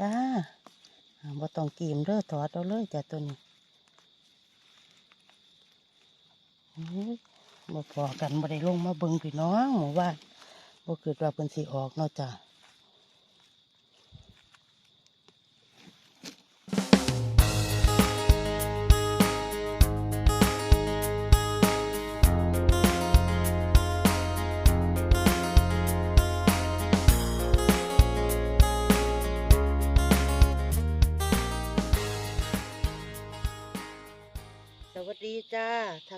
จ้าบ่ต้องกีมเด้อถอดเอาเลยจ้ะตัวนี้โอ้ยบ่พอกันบ่ได้ลงมาเบิ่งพี่น้องหมู่บ้านบ่คิดว่าเพิ่นสิออกเนาะจ้ะ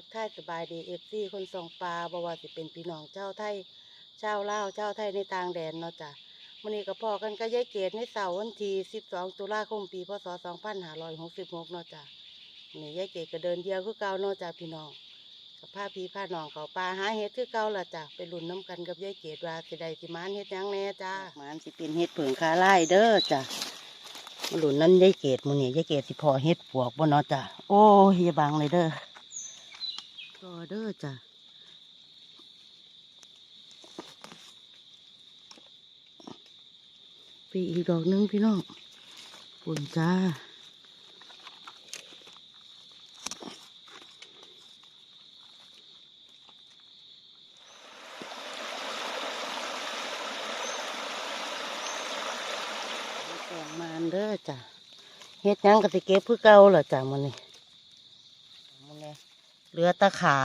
ทักทายสบายดีเอฟซีคนสองปลาบ่ว่าสิเป็นพี่น้องเจ้าไทยเจ้าเลาเจ้าไทยในต่างแดนเนาะจ้ะมื้อนี้ก็พอกันก็ยายเกดในเสาร์วันที่12 ตุลาคมปีพศ2566เนาะจ้ะมื้อนี้ยายเกดก็เดินเดียวคือเก่าเนาะจ้ะพี่น้องกับพาพี่พาน้องเขาปลาหาเฮ็ดคือเก่าละจ้ะไปลุ้นน้ำกันกับยายเกดว่าสิได้สิมานเฮ็ดยังแน่จ้ามันสิเป็นเฮ็ดเผิงคาไล่เด้อจ้ะหลุนนั่นยายเกดมือนี่ยายเกดสิพอเฮ็ดปวกบ่เนาะจ้ะโอ้ยอย่างเลยเด้อ รอเด้อจ้ะไปอีกดอกหนึงพี่น้องปุ่นจ้าแต่งมานเด้อจ้ะเฮ็ดยังก็สิเก็บคือเก่าล่ะจ้ะมื้อนี้มื้อนี้ เหลือตะขา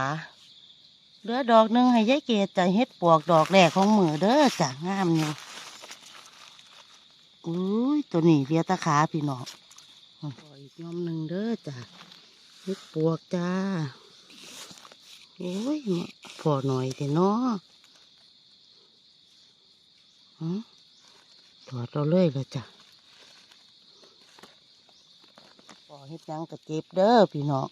เหลือดอกหนึงให้ยายเกดจะเฮ็ดปวกดอกแรกของมือเด้อจ้ะงามอยู่อุ้ยตัวนี้เหลือตะขาพี่น้องขออีกยอมหนึ่งเด้อจ้ะเฮ็ดปวกจ้าโอ้ยมาพอหน่อยแต่เนาะถอดเราเลยละจ้ะพอเฮ็ดยังกะเจ็บเด้อพี่น้อง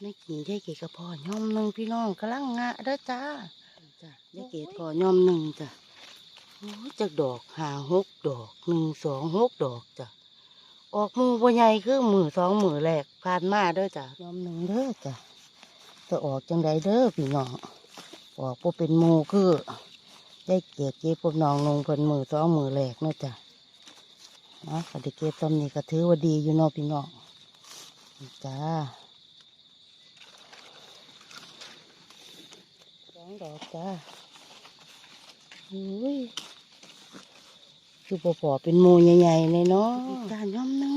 จ้ะในกินได้เกดกระพอย่อมหนึ่งพี่น้องกำลังงะเด้อจ้าจ้ะได้เกดพอย่อมหนึ่งจ้ะโอ้ยจากดอกหาหกดอกหนึ่งสองหกดอกจ้ะออกมือบ่ใหญ่คือมือสองมือแรกผ่านมาเด้อจ้ะย่อมหนึ่งเด้อจ้ะจะออกจังใดเด้อพี่น้องออกบ่เป็นหมูคือได้เกดเจ็บพวกน้องลงเพิ่นมือสองมือแรกเนาะจ้ะเนาะกติเกตตำนี้ก็ถือว่าดีอยู่เนาะพี่น้องนี่จ้า องดอกจ้าอุ้ยคือปอปอเป็นหมูใหญ่ๆเลยเนาะจ้าย่อมหนึง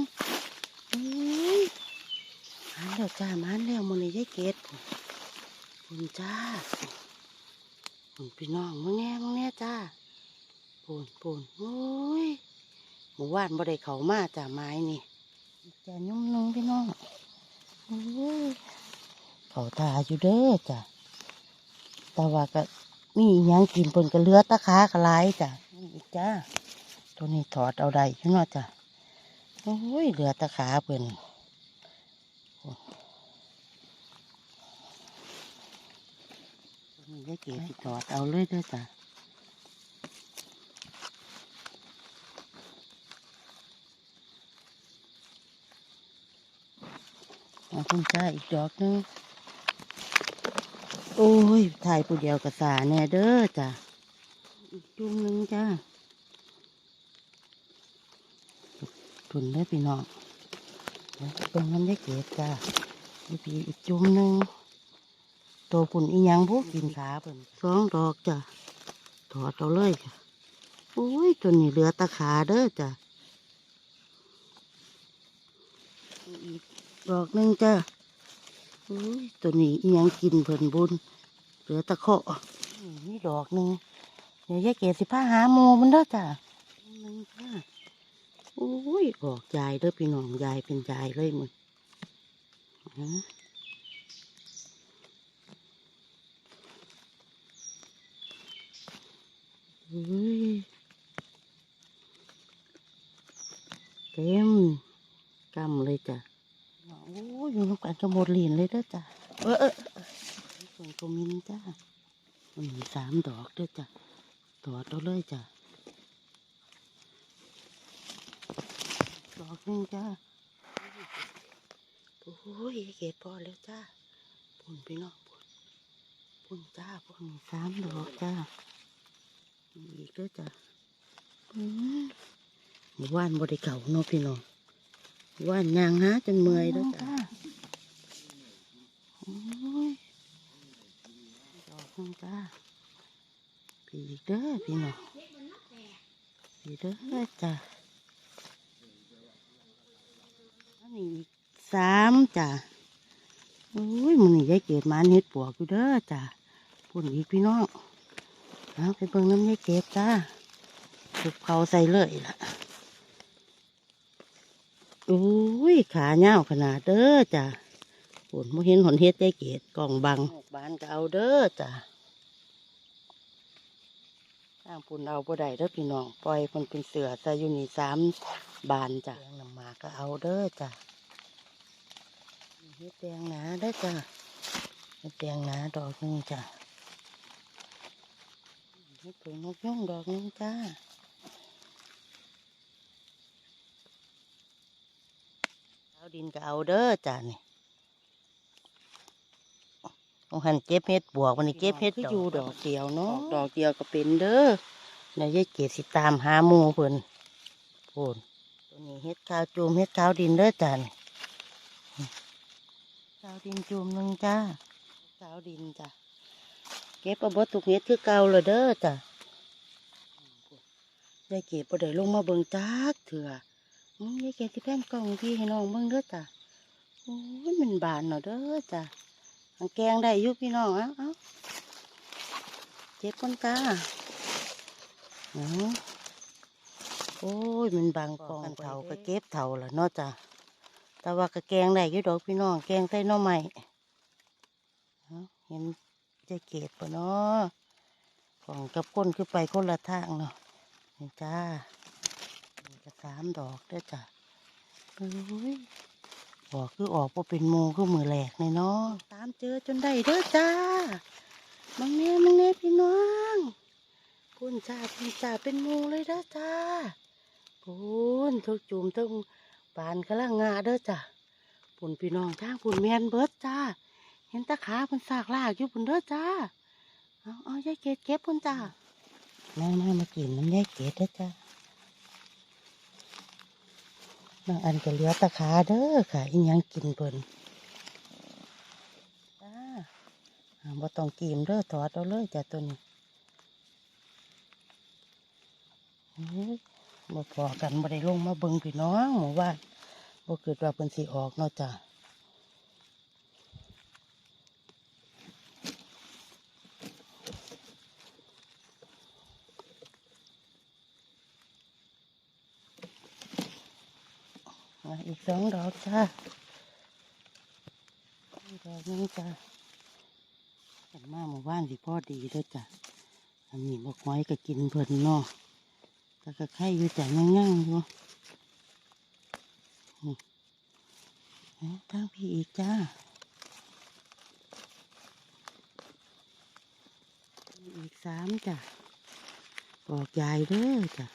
อุ้ยมันแล้วจ้ามันแล้วมันเลยยายเกตคุณจ้าคุณพี่น้องมึงแน่มึงแน่จ้าปูนปูนโอ้ยหมู่บ้านบ่ได้เขามาจากไม้นี่จะยุ่มนุ่งพี่น้องโอ้ยเขาตาอยู่เด้อจ้ะ แต่ว่าก็มีอิหยังกินปนก็เลือตะขากระไรจ้ะมีอีกจ้าตัวนี้ถอดเอาได้ใช่ไหมจ้ะโอ้ยเหลือตะขาเปิ่นโอ้ตัวนี้ได้เกี่สิถอดเอาเลยด้อจ้ะมาคุณจ้าอีกดอกหนึง โอ้ยถ่ายผู้เดียวกับสาแน่เด้อจ้ะอีกจุ่มหนึงจ้าทุนได้อพี่น้องเดี๋ยวเป็นมันได้เกศจ้าอีพีอีกจุ่มหนึงตัวปุ่นอีหยังพวกกินขาเพิ่นสองดอกจ้ะถอดเอาเลยจ้ะโอ้ยตัวนี้เหลือตะขาเด้อจ้ะอีกดอกหนึงจ้าอุ้ย ตัวนี้อิหยังกินเพิ่นบุญเหลือตะเคาะนี่ดอกหนึ่งเดี๋ยวยายเกศสิพาหาโมมันเด้อจ้าหนึ่งจ้าอุ้ยออกยายเด้อพี่น้องยายเป็นยายเลยมึงฮะอุ้ยเต็มกำเลยจ้ะโอ้ยอยู่น้ำกันจะหมดเหรียญเลยเด้อจ้ะเออเออส่วนตัวมินจ้ามันมีสามดอกเด้อจ้ะตอดเอาเลยจ้ะดอกนึงจ้าโอ้ยเกดพอแล้วจ้าปุ่นพี่น้องปุ่นปุ่นจ้าปุ่นสามดอกจ้ามีอีกเด้อจ้ะอืมมู่ว่านบ่ได้เก่าเนาะพี่น้อง ว่านยางหาจนเมื่อยแล้วจ้าโอ้ยดอกนึงจ้าพี่อีกเด้อพี่น้องพี่เด้อจ้าอันนี้อีกสามจ้าโอ้ยมันนี่ยายเกดหมานเฮ็ดปวกอยู่เด้อจ้าปุ่นอีกพี่น้องเอาไปเบิ่งน้ำยายเกดจ้าถูกเขาใส่เลยล่ะ อุ้ยขาเน่าขนาดเด้อจ้ะฝนม่เห็นหอนเฮ็ดได้เกตกล่องบังบานก็เอาเด้อจ้ะตามปุ่นเอาบ่ได้เด้อพี่น้องปล่อยคนเป็นเสือใส่อยู่นี่สามบานจ้ะแดงน้ำมาก็เอาเด้อจ้ะเฮ็ดแดงหนาเด้อจ้ะเฮ็ดแดงหนาดอกหนึงจ้ะเฮ็ดผงนกย่องดอกหนึงจ้า เอา ดินก็เอาเด้อจ้านี่องหันเก็บเห็ดบวกวันนี้เก็บเห็ดอยู่ดอกเดียวเนาะดอกเดียวก็เป็นเด้อในยายเกศสิตามหาหมูเพิ่นโพูนตัวนี้เห็ดขาวจูมเห็ดขาวดินเด้อจ้านี่ขาวดินจูมหนึงจ้าขาวดินจ้าเก็บเอาบดทุกเห็ดคือเก่าเลยเด้อจ้ายายเก็บบ่ได้ลงมาเบิ่งจักเถื่ออืม ยายแกสิแป้นกล่องพี่ให้น้องเบิ่งเด้อจ้ะโอ้ยมันบานเนาะเด้อจ้ะอันแกงได้ยู่พี่น้องเอ้าเจ็บคนตาเอ้าโอ้ยมันบางกองเถาก็เก็บเถาละเนาะจ้ะแต่ว่าก็แกงได้ยู่ดอกพี่น้องแกงใส่น่อไม้เอ้าเห็นจะเกตปะเนาะของกับก้นคือไปคนละทางเนาะจ้า สามดอกเด้อจ้ะเอ้ยออกคือออกว่าเป็นหมูคือมือแหลกเลยเนาะตามเจอจนได้เด้อจ้ามังเน่มังเน่พี่น้องพุ่นจ้าพุ่นจ้าเป็นหมูเลยเด้อจ้าพุ่นทุกจุ่มทุกปานกะลังงาเด้อจ้ะพุ่นพี่น้องทางพุ่นแมนเบิดจ้า เห็นตะขาพุ่นสากลากอยู่พุ่นเด้อจ้า เอาเอายายเกดเก็บพุ่นจ้าแม่มามากินน้ำยายเกดเด้อจ้า บางอันก็เหลือตะขาเด้อค่ะอีหยังกินเพิ่นจ้าอ่าบ่ต้องกีมเด้อถอดเอาเลยจ้ะตัวนี้โอ้ยบ่พอกันบ่ได้ลงมาเบิ่งพี่น้องหมู่ว่าบ่เกิดว่าเพิ่นสิออกเนาะจ้ะ อีกสองดอกจ้าดอกนึงจ้ากันมาหมู่บ้านสิพ่อดีเด้อจ้ะอันนี้บอกไม้ก็กินเพิ่นเนาะแต่ก็ไข่อยู่แต่ย่างๆอยู่นี่เอาทางพี่อีกจ้าอีกสามจ้ะบอกยายเด้อจ้ะ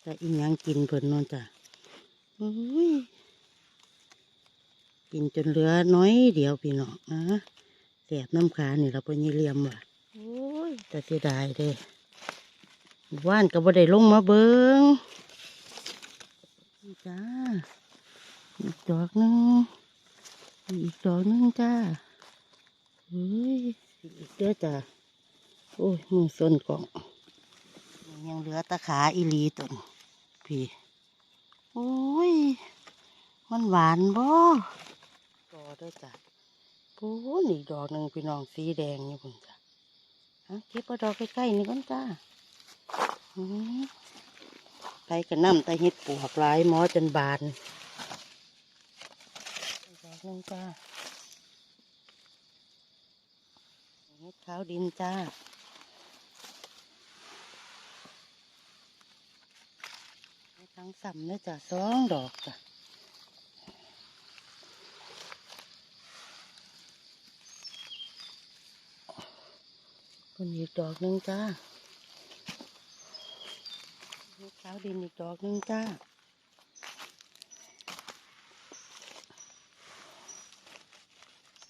แต่อีหยังกินเพิ่นเนอนจ้ะ กินจนเหลือน้อยเดียวพี่น้องนะแสบน้ำขานี่เราเป็นยี่เหลี่ยมว่ะโอ้ยแต่เสียดายเด้ว่านก็บ่ได้ลงมาเบิงนี่จ้าอีกดอกหนึงอีกดอกหนึงจ้าเฮ้ยอีกเด้อจ้าโอ้ยมือส้นกล่องยังเหลือตะขาอีหลีตนพี่ โอ้ย มันหวานบ่รอด้วยจ้ะปูนอีกดอกหนึ่งพี่น้องสีแดงนี่พุ่นจ้ะเก็บเอาดอกใกล้ๆนี่ก่อนจ้าไปกระน้ำแต่เห็ดปวกหลายมอจนบานดอกหนึ่งจ้าเห็ดขาวดินจ้า ทั้งสัมเนื้อจ้ะสองดอกจ้ะคนอีกดอกหนึ่งจ้าลูกขาวดินอีกดอกหนึ่งจ้า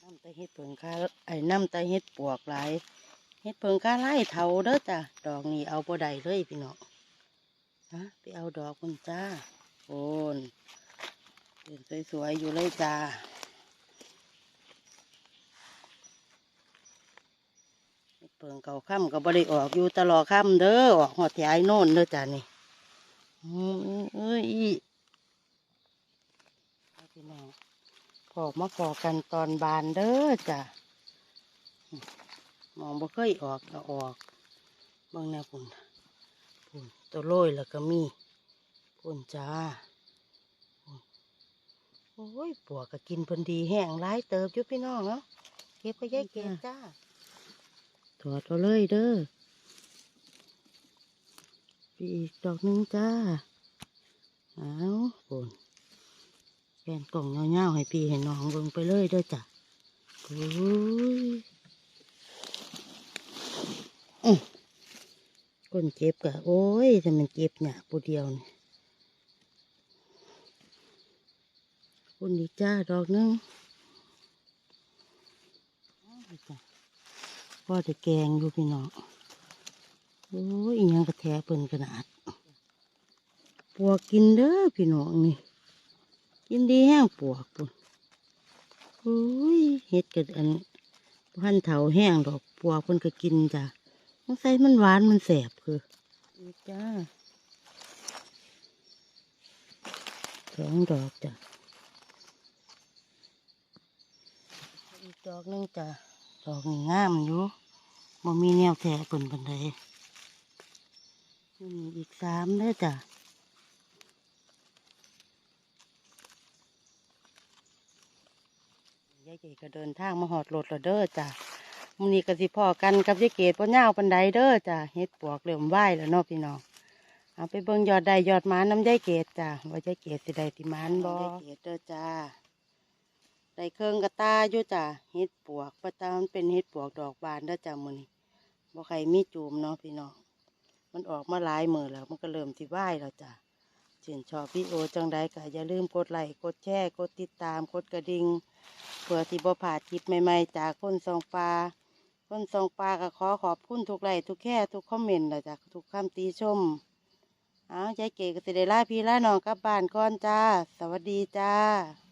น้ำตาเฮ็ดเพิงค่าไอ้น้ำตาเฮ็ดปวกหลายเฮ็ดเพิงค่าไล่เท่าเด้อจ้ะดอกนี้เอาบ่ได้เลยพี่น้อง ฮะไปเอาดอกคุณจ้าโอนเป็นสวยๆอยู่เลยจ้าเปิงเก่าค่ำก็บริออกอยู่ตลอดค่ำเด้อออกหอดที่ไอ้โน่นเด้อจ้านี่เอ้ยอีพี่น้องพอมาพอกันตอนบานเด้อจ้ะมองบ่เคยออกก็ออกบางแนวปุ่น ตัวโรยแล้วก็มีปุ่นจ้าโอ้ยปัวก็กินพิ่นดีแห้งร้ายเติบอยู่พี่น้องเนาะเก็บก็แยกเก็บจ้าถอดเอาเลยเด้อปีอีกดอกหนึงจ้าเอาปุ่นแฟนกล่องเงาๆให้พี่ให้น้องเบิ่งไปเลยเด้อจ้ะโอ้ยอือ ก้นเจ็บกะโอ้ยแต่มันเจ็บเนี่ยผู้เดียวนี่คุณดีจ้าดอกนึงพ่อจะแกงอยู่พี่น้องโอ้ยอิหยังกระแทเปิ่นขนาดปวกกินเด้อพี่น้องนี่ กินดีแห้งปวกปุ่นโอ้ยเห็ดกับอันพันเถาแห้งดอกปวกคนก็กินจ้ะ มันใส่มันหวานมันแสบคือจ้าสองดอกจ้ะอีกดอกนึงจ้ะดอกนี่งามอยู่มันมีแนวแทะเปิ่นบันไดนี่อีกสามเด้อจ้ะยายเกดก็เดินทางมาหอดรถแล้วเด้อจ้ะ มื้อนี้ก็สิพอกันกับยายเกดบ่ยาวปันใดเด้อจ้ะเฮ็ดปวกเริ่มไหวแล้วเนาะพี่น้องเอาไปเบิ่งยอดใดยอดหมานน้ำยายเกดจ้ะว่ายายเกดสิได้ติหมานบ่ยายเกดเด้อจ้าได้เครื่องกระตาอยู่จ้ะเฮ็ดปวกประจามันเป็นเฮ็ดปวกดอกบานเด้อจ้ะมื้อนี้บ่ใครมีจูมเนาะพี่น้องมันออกมาหลายมื้อแล้วมันก็เริ่มสิไหวแล้วจ้ะชื่นชอบวิดีโอจังใดก็อย่าลืมกดไลค์กดแชร์กดติดตามกดกระดิ่งเพื่อที่บ่พลาดคลิปใหม่ๆจากคนซองปลา คนสองปลาก็ขอขอบคุณทุกไลค์ทุกแค่ทุกคอมเมนต์เละจากทุกคำตีชมเอาใจเก๋ก็สิได้ลาพี่ลาน้องกลับบ้านก่อนจ้า สวัสดีจ้า